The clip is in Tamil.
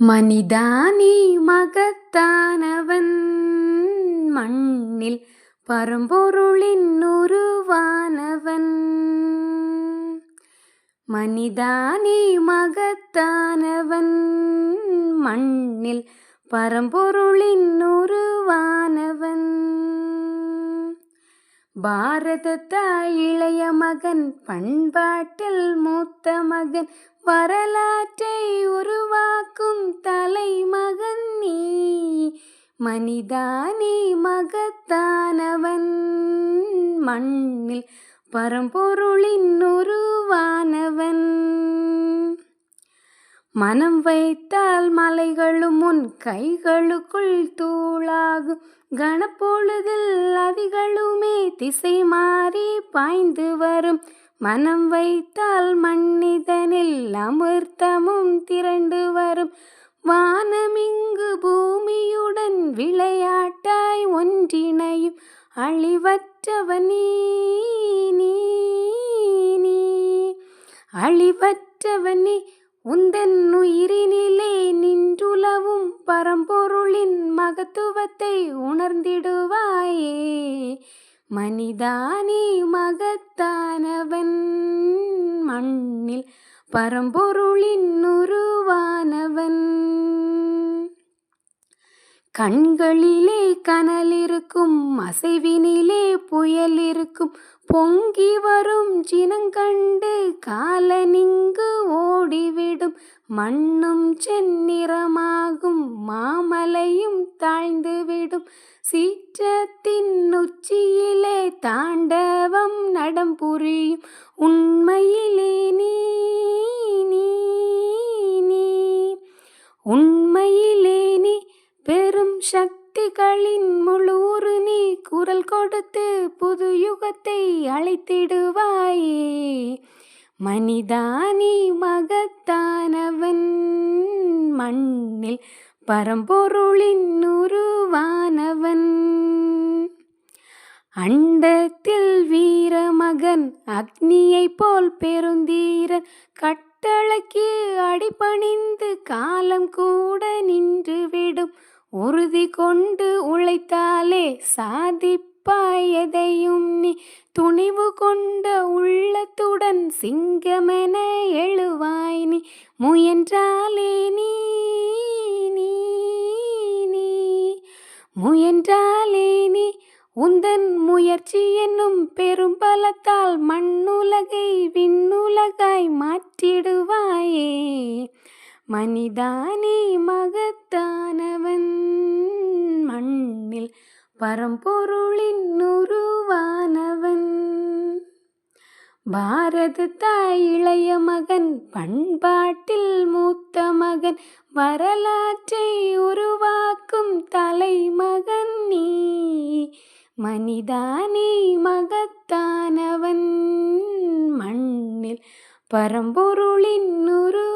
மனிதானி மகத்தானவன். மண்ணில் பரம்பொருளின் உருவானவன். மனிதானி மகத்தானவன். மண்ணில் பரம்பொருளின் உருவானவன். பாரத இளைய மகன் பண்பாட்டில் மூத்த மகன் வரலாற்றை உருவாக்கும் தலைமகன் நீ. மனிதானி மகத்தானவன். மண்ணில் பரம்பொருளின் உருவானவன். மனம் வைத்தால் மலைகளும் உன் கைகளுக்குள் தூளாகும் கணப்பொழுதில் அதிகளுமே திசை மாறி பாய்ந்து வரும். மனம் வைத்தால் மன்னிதனில் அமிர்தமும் திரண்டு வரும். வானமிங்கு பூமியுடன் விளையாட்டாய் ஒன்றிணையும். அழிவற்றவனே நீ நீ அழிவற்றவனே உந்தன் உயிரினிலே நின்றுலவும் பரம்பொருளின் மகத்துவத்தை உணர்ந்திடுவாயே. மனிதானே மகத்தானவன். மண்ணில் பரம்பொருளின் உருவானவன். கண்களிலே கனல் இருக்கும் அசைவினிலே புயல் இருக்கும். பொங்கி வரும் சினங்கண்டு காலனிங்கு ஓடிவிடும். மண்ணும் செந்நிறமாகும் மாமலையும் தாழ்ந்துவிடும். சீற்றத்தின் உச்சியிலே தாண்டவம் நடம் புரியும். உண்மையிலே நீ நீ உண்மை சக்திகளின் முழுறு நீ குரல் கொடுத்து புது யுகத்தை அழைத்திடுவாயே. மனிதானி மகத்தானவன் மண்ணில் பரம்பொருளின் உருவானவன். அண்டத்தில் வீரமகன் அக்னியைப் போல் பெருந்தீரன் கட்டளைக்கு அடிபணிந்து காலம் கூட நின்றுவிடும். உறுதி கொண்டு உழைத்தாலே சாதிப்பாய் எதையும் நீ. துணிவு கொண்ட உள்ளத்துடன் சிங்கமென எழுவாய் நீ. முயன்றாலே நீ நீ முயன்றாலே நீ. உந்தன் முயற்சி என்னும் பெரும் பலத்தால் மண்ணுலகை விண்ணுலகாய் மாற்றிடுவாயே. மனிதானே மகத்தானவன். மண்ணில் பரம்பொருளின் உருவானவன். பாரத தாய் இளைய மகன் பண்பாட்டில் மூத்த மகன் வரலாற்றை உருவாக்கும் தலைமகன் நீ. மனிதானே மகத்தானவன். மண்ணில் பரம்பொருளின் உரு